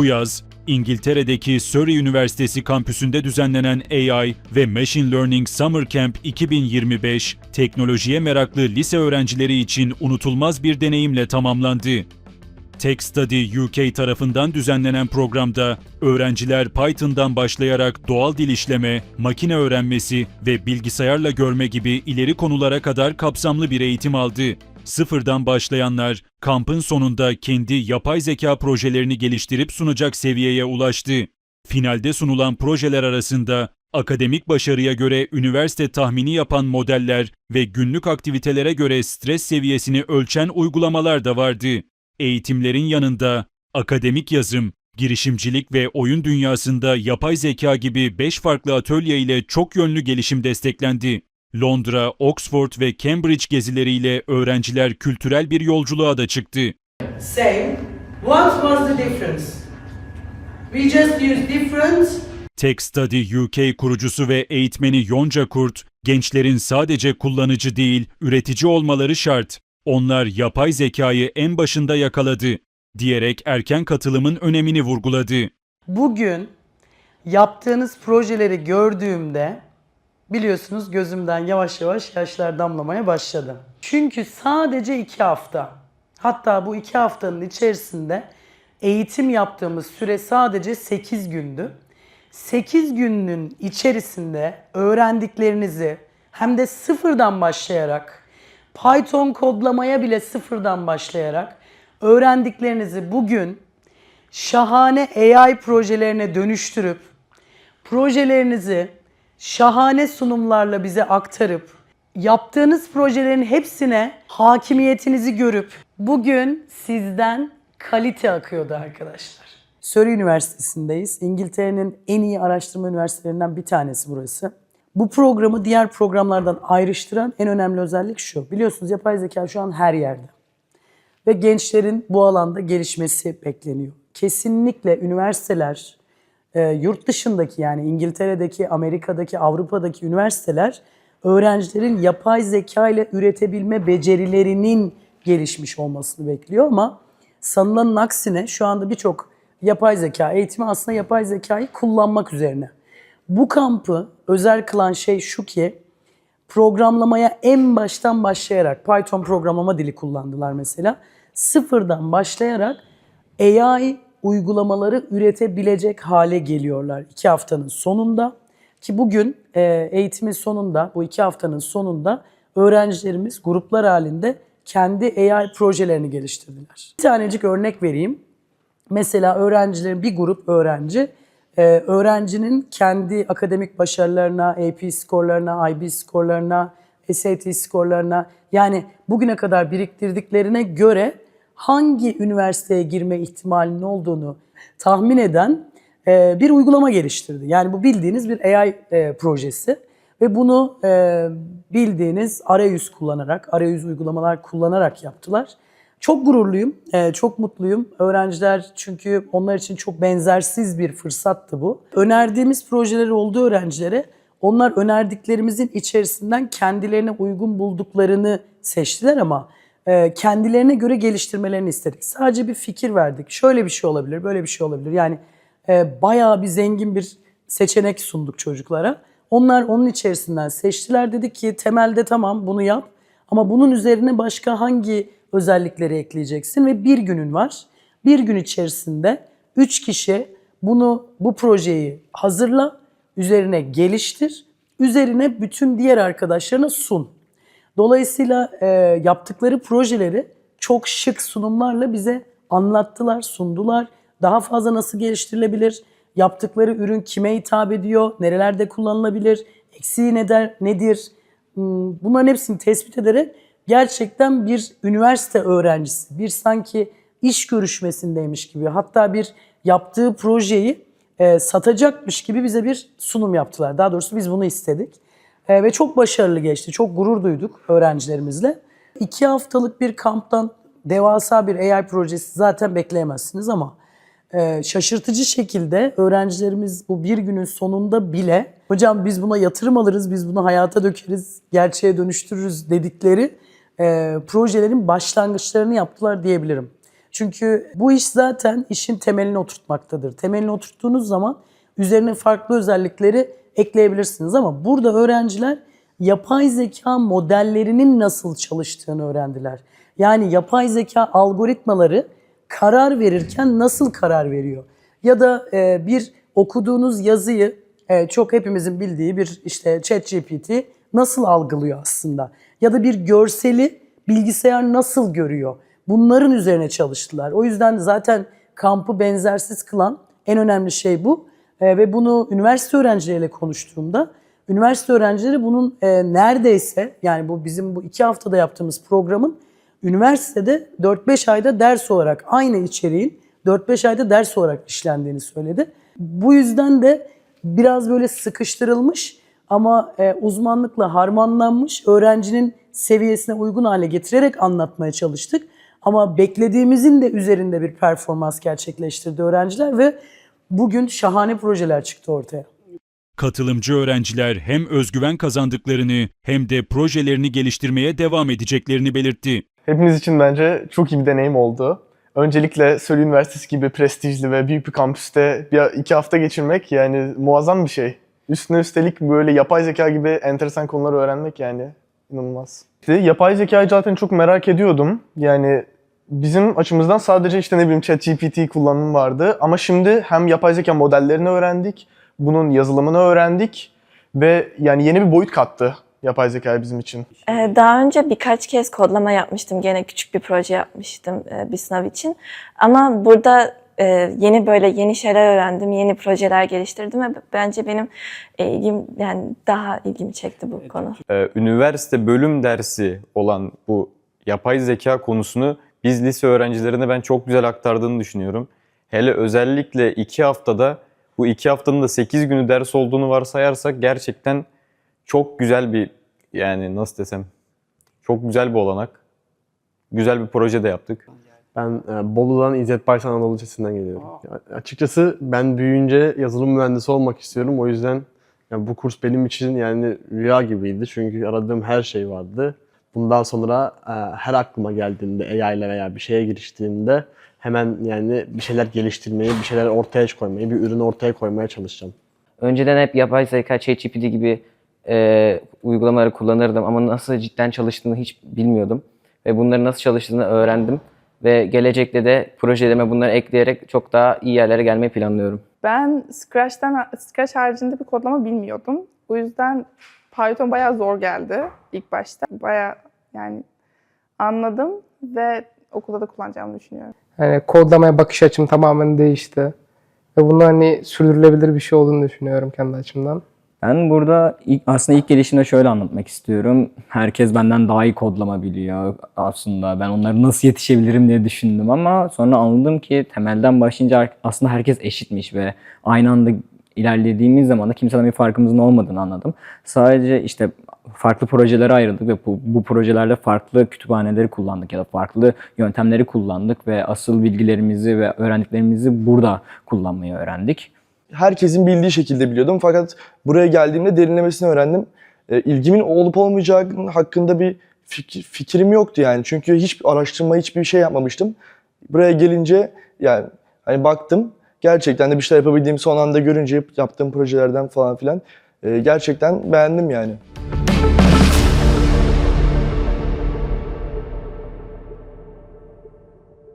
Bu yaz İngiltere'deki Surrey Üniversitesi kampüsünde düzenlenen AI ve Machine Learning Summer Camp 2025, teknolojiye meraklı lise öğrencileri için unutulmaz bir deneyimle tamamlandı. Tech Study UK tarafından düzenlenen programda öğrenciler Python'dan başlayarak doğal dil işleme, makine öğrenmesi ve bilgisayarla görme gibi ileri konulara kadar kapsamlı bir eğitim aldı. Sıfırdan başlayanlar kampın sonunda kendi yapay zeka projelerini geliştirip sunacak seviyeye ulaştı. Finalde sunulan projeler arasında akademik başarıya göre üniversite tahmini yapan modeller ve günlük aktivitelere göre stres seviyesini ölçen uygulamalar da vardı. Eğitimlerin yanında akademik yazım, girişimcilik ve oyun dünyasında yapay zeka gibi 5 farklı atölye ile çok yönlü gelişim desteklendi. Londra, Oxford ve Cambridge gezileriyle öğrenciler kültürel bir yolculuğa da çıktı. Same. What was the difference? We just use different Tech Study UK kurucusu ve eğitmeni Yonca Kurt, gençlerin sadece kullanıcı değil, üretici olmaları şart. Onlar yapay zekayı en başında yakaladı, diyerek erken katılımın önemini vurguladı. Bugün yaptığınız projeleri gördüğümde biliyorsunuz gözümden yavaş yavaş yaşlar damlamaya başladı. Çünkü sadece iki hafta hatta bu iki haftanın içerisinde eğitim yaptığımız süre sadece 8 gündü. 8 günün içerisinde öğrendiklerinizi hem de sıfırdan başlayarak Python kodlamaya bile sıfırdan başlayarak öğrendiklerinizi bugün şahane AI projelerine dönüştürüp projelerinizi şahane sunumlarla bize aktarıp yaptığınız projelerin hepsine hakimiyetinizi görüp bugün sizden kalite akıyordu arkadaşlar. Surrey Üniversitesi'ndeyiz. İngiltere'nin en iyi araştırma üniversitelerinden bir tanesi burası. Bu programı diğer programlardan ayrıştıran en önemli özellik şu. Biliyorsunuz yapay zeka şu an her yerde ve gençlerin bu alanda gelişmesi bekleniyor. Kesinlikle üniversiteler, e, yurt dışındaki yani İngiltere'deki, Amerika'daki, Avrupa'daki üniversiteler öğrencilerin yapay zeka ile üretebilme becerilerinin gelişmiş olmasını bekliyor ama sanılanın aksine şu anda birçok yapay zeka eğitimi aslında yapay zekayı kullanmak üzerine. Bu kampı özel kılan şey şu ki programlamaya en baştan başlayarak Python programlama dili kullandılar mesela. Sıfırdan başlayarak AI uygulamaları üretebilecek hale geliyorlar iki haftanın sonunda. Ki bugün e, eğitimin sonunda, bu iki haftanın sonunda öğrencilerimiz gruplar halinde kendi AI projelerini geliştirdiler. Bir tanecik örnek vereyim. Mesela öğrencilerin bir grup öğrenci e, öğrencinin kendi akademik başarılarına, AP skorlarına, IB skorlarına, SAT skorlarına yani bugüne kadar biriktirdiklerine göre hangi üniversiteye girme ihtimalinin olduğunu tahmin eden e, bir uygulama geliştirdi. Yani bu bildiğiniz bir AI e, projesi ve bunu e, bildiğiniz arayüz kullanarak, arayüz uygulamalar kullanarak yaptılar. Çok gururluyum, çok mutluyum. Öğrenciler çünkü onlar için çok benzersiz bir fırsattı bu. Önerdiğimiz projeler oldu öğrencilere. Onlar önerdiklerimizin içerisinden kendilerine uygun bulduklarını seçtiler ama kendilerine göre geliştirmelerini istedik. Sadece bir fikir verdik. Şöyle bir şey olabilir, böyle bir şey olabilir. Yani e, bayağı bir zengin bir seçenek sunduk çocuklara. Onlar onun içerisinden seçtiler. Dedik ki temelde tamam bunu yap ama bunun üzerine başka hangi özellikleri ekleyeceksin ve bir günün var. Bir gün içerisinde üç kişi bunu bu projeyi hazırla, üzerine geliştir, üzerine bütün diğer arkadaşlarına sun. Dolayısıyla e, yaptıkları projeleri çok şık sunumlarla bize anlattılar, sundular. Daha fazla nasıl geliştirilebilir? Yaptıkları ürün kime hitap ediyor? Nerelerde kullanılabilir? Eksiği nedir? nedir? Hmm, Bunların hepsini tespit ederek gerçekten bir üniversite öğrencisi, bir sanki iş görüşmesindeymiş gibi hatta bir yaptığı projeyi e, satacakmış gibi bize bir sunum yaptılar. Daha doğrusu biz bunu istedik. E, ve çok başarılı geçti. Çok gurur duyduk öğrencilerimizle. İki haftalık bir kamptan devasa bir AI projesi zaten bekleyemezsiniz ama e, şaşırtıcı şekilde öğrencilerimiz bu bir günün sonunda bile hocam biz buna yatırım alırız, biz bunu hayata dökeriz, gerçeğe dönüştürürüz dedikleri e, projelerin başlangıçlarını yaptılar diyebilirim. Çünkü bu iş zaten işin temelini oturtmaktadır. Temelini oturttuğunuz zaman üzerine farklı özellikleri ekleyebilirsiniz ama burada öğrenciler yapay zeka modellerinin nasıl çalıştığını öğrendiler. Yani yapay zeka algoritmaları karar verirken nasıl karar veriyor? Ya da e, bir okuduğunuz yazıyı e, çok hepimizin bildiği bir işte ChatGPT nasıl algılıyor aslında? Ya da bir görseli bilgisayar nasıl görüyor? Bunların üzerine çalıştılar. O yüzden zaten kampı benzersiz kılan en önemli şey bu. E, ve bunu üniversite öğrencileriyle konuştuğumda üniversite öğrencileri bunun e, neredeyse yani bu bizim bu iki haftada yaptığımız programın üniversitede 4-5 ayda ders olarak aynı içeriğin 4-5 ayda ders olarak işlendiğini söyledi. Bu yüzden de biraz böyle sıkıştırılmış ama e, uzmanlıkla harmanlanmış öğrencinin seviyesine uygun hale getirerek anlatmaya çalıştık. Ama beklediğimizin de üzerinde bir performans gerçekleştirdi öğrenciler ve bugün şahane projeler çıktı ortaya. Katılımcı öğrenciler hem özgüven kazandıklarını hem de projelerini geliştirmeye devam edeceklerini belirtti. Hepimiz için bence çok iyi bir deneyim oldu. Öncelikle Söyle Üniversitesi gibi prestijli ve büyük bir kampüste bir iki hafta geçirmek yani muazzam bir şey. Üstüne üstelik böyle yapay zeka gibi enteresan konuları öğrenmek yani inanılmaz. İşte yapay zekayı zaten çok merak ediyordum. Yani bizim açımızdan sadece işte ne bileyim ChatGPT kullanımı vardı ama şimdi hem yapay zeka modellerini öğrendik, bunun yazılımını öğrendik ve yani yeni bir boyut kattı yapay zeka bizim için. Ee, Daha önce birkaç kez kodlama yapmıştım. Gene küçük bir proje yapmıştım e, bir sınav için. Ama burada e, yeni böyle yeni şeyler öğrendim, yeni projeler geliştirdim ve bence benim ilgim yani daha ilgimi çekti bu konu. Ee, üniversite bölüm dersi olan bu yapay zeka konusunu biz lise öğrencilerine ben çok güzel aktardığını düşünüyorum. Hele özellikle iki haftada bu iki haftanın da 8 günü ders olduğunu varsayarsak gerçekten çok güzel bir yani nasıl desem çok güzel bir olanak. Güzel bir proje de yaptık. Ben e, Bolu'dan İzzet Baysan Anadolu Lisesi'nden geliyorum. Ya, açıkçası ben büyüyünce yazılım mühendisi olmak istiyorum. O yüzden yani bu kurs benim için yani rüya gibiydi. Çünkü aradığım her şey vardı. Bundan sonra e, her aklıma geldiğinde AI ile veya bir şeye giriştiğimde hemen yani bir şeyler geliştirmeyi, bir şeyler ortaya koymayı, bir ürünü ortaya koymaya çalışacağım. Önceden hep yapay zeka, ChatGPT gibi e, uygulamaları kullanırdım ama nasıl cidden çalıştığını hiç bilmiyordum. Ve bunların nasıl çalıştığını öğrendim. Ve gelecekte de projelerime bunları ekleyerek çok daha iyi yerlere gelmeyi planlıyorum. Ben Scratch'ten Scratch haricinde bir kodlama bilmiyordum. O yüzden Python bayağı zor geldi ilk başta. Bayağı yani anladım ve okulda da kullanacağımı düşünüyorum. Hani kodlamaya bakış açım tamamen değişti. Ve bunun hani sürdürülebilir bir şey olduğunu düşünüyorum kendi açımdan. Ben burada ilk, aslında ilk gelişimde şöyle anlatmak istiyorum. Herkes benden daha iyi kodlama biliyor aslında. Ben onlara nasıl yetişebilirim diye düşündüm ama sonra anladım ki temelden başlayınca aslında herkes eşitmiş ve aynı anda ilerlediğimiz zaman da kimseden bir farkımızın olmadığını anladım. Sadece işte farklı projelere ayrıldık ve bu, bu projelerde farklı kütüphaneleri kullandık ya da farklı yöntemleri kullandık ve asıl bilgilerimizi ve öğrendiklerimizi burada kullanmayı öğrendik. herkesin bildiği şekilde biliyordum. Fakat buraya geldiğimde derinlemesine öğrendim. E, ilgimin olup olmayacağı hakkında bir fik- fikrim yoktu yani. Çünkü hiç araştırma, hiçbir şey yapmamıştım. Buraya gelince yani hani baktım gerçekten de bir şeyler yapabildiğimi son anda görünce yaptığım projelerden falan filan e, gerçekten beğendim yani.